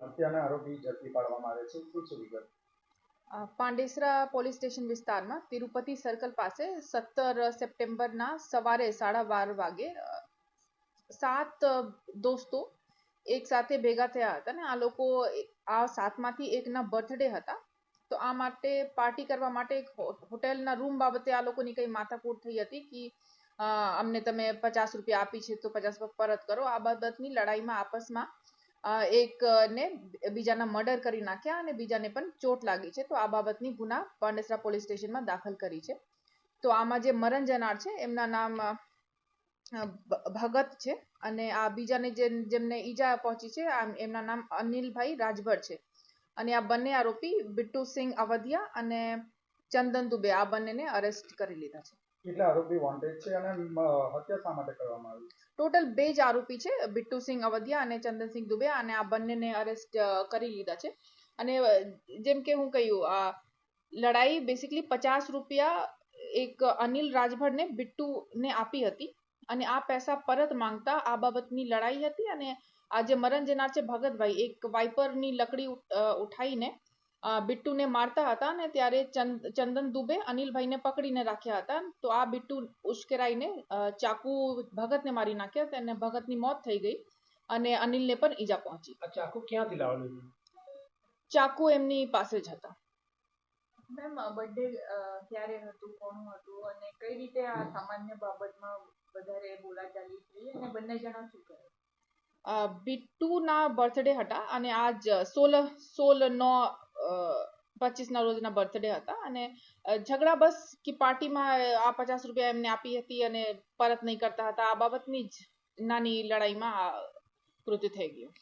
હત્યાના આરોપી ઝડપી પાડવામાં આવે છે. શું છે વિગત? પાંડેસરા પોલીસ સ્ટેશન વિસ્તારમાં તિરુપતિ સર્કલ પાસે સત્તર સપ્ટેમ્બરના સવારે સાડા બાર વાગે સાત દોસ્તો એક સાથે ભેગા થયા હતા ને આ લોકો આ સાતમાંથી એકના બર્થડે હતા. તો આ માટે પાર્ટી કરવા માટે એક હોટેલના રૂમ બાબતે આ લોકોની કઈ માથાકૂટ થઈ હતી કે અમને તમે પચાસ રૂપિયા આપી છે તો પચાસ પરત કરો. આ બાબતની લડાઈમાં આપસમાં એક ને બીજાના મર્ડર કરી નાખ્યા અને બીજાને પણ ચોટ લાગી છે. તો આ બાબતની ગુના પાંડેસરા પોલીસ સ્ટેશનમાં દાખલ કરી છે. તો આમાં જે મરણ જનાર છે, એમના નામ ભગત છે. અને આ બીજાને જેમને ઈજા પહોંચી છે એમના નામ અનિલભાઈ રાજભર છે. અને આ બંને આરોપી બિટ્ટુ સિંહ અવધિયા અને ચંદન દુબે આ બંનેને અરેસ્ટ કરી લીધા છે. કેટલા આરોપી વોન્ટેડ છે અને હત્યા શા માટે કરવામાં આવી? ટોટલ બે જ આરોપી છે બિટ્ટુસિંહ અવધિયા અને ચંદનસિંહ દુબે, અને આ બંનેને અરેસ્ટ કરી લીધા છે. અને જેમ કે હું કહ્યું, આ લડાઈ બેસિકલી પચાસ રૂપિયા એક અનિલ રાજભરને બિટ્ટુને આપી હતી. અને આ પૈસા પરત માંગતા આ બાબતની લડાઈ હતી અને આ જે મરણ જનાર છે ભગતભાઈ. એક વાઇપરની લકડી ઉઠાવીને બિટ્ટુને મારતા હતા ને ત્યારે ચંદન દુબે અનિલભાઈને પકડીને રાખ્યા હતા. તો આ બિટ્ટુ ઉશ્કેરાઈને ચાકુ ભગતને મારી નાખ્યા અને ભગતની મોત થઈ ગઈ અને અનિલને પણ ઈજા પહોંચી. ચાકુ ક્યાંથી લાવેલું ચાકુ એમની પાસે જ હતા. મેમ બર્થડે ક્યારે હતું કોણ હતું અને કઈ રીતે આ સામાન્ય બાબતમાં વધારે બોલાચાલી થઈ અને બંને જણા શું કરે? બિટ્ટુના બર્થડે હતા અને આજ સોળ સોળ નો પચીસના રોજના બર્થડે હતા અને ઝઘડા બસ કે પાર્ટીમાં આ પચાસ રૂપિયા એમને આપી હતી અને પરત નહીં કરતા હતા. આ બાબતની જ નાની લડાઈમાં આ કૃત્ય થઈ ગયું.